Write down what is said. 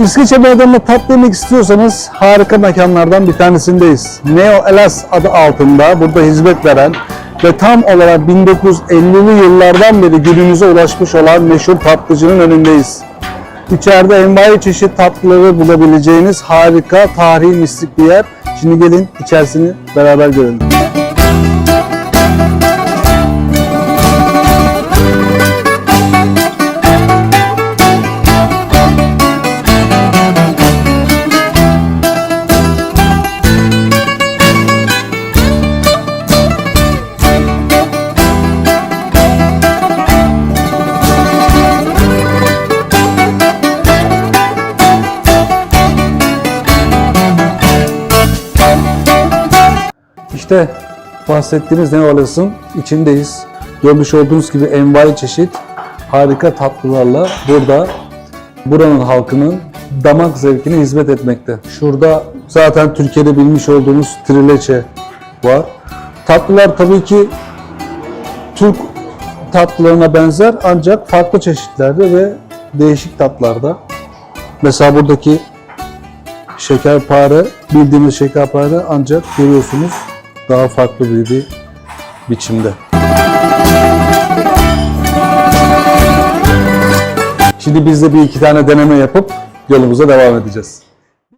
İskeçe Meydanı'nda tatlı yemek istiyorsanız harika mekanlardan bir tanesindeyiz. Neo Elas adı altında burada hizmet veren ve tam olarak 1950'li yıllardan beri günümüze ulaşmış olan meşhur tatlıcının önündeyiz. İçeride envai çeşit tatlıları bulabileceğiniz harika, tarihi mistik bir yer. Şimdi gelin içerisini beraber görelim. İşte bahsettiğiniz Neolas'ın içindeyiz. Görmüş olduğunuz gibi envai çeşit harika tatlılarla burada buranın halkının damak zevkine hizmet etmekte. Şurada zaten Türkiye'de bilmiş olduğumuz trileçe var. Tatlılar tabii ki Türk tatlılarına benzer ancak farklı çeşitlerde ve değişik tatlarda. Mesela buradaki şekerpare, bildiğimiz şekerpare ancak görüyorsunuz daha farklı bir, bir biçimde. Şimdi biz de bir iki tane deneme yapıp yolumuza devam edeceğiz.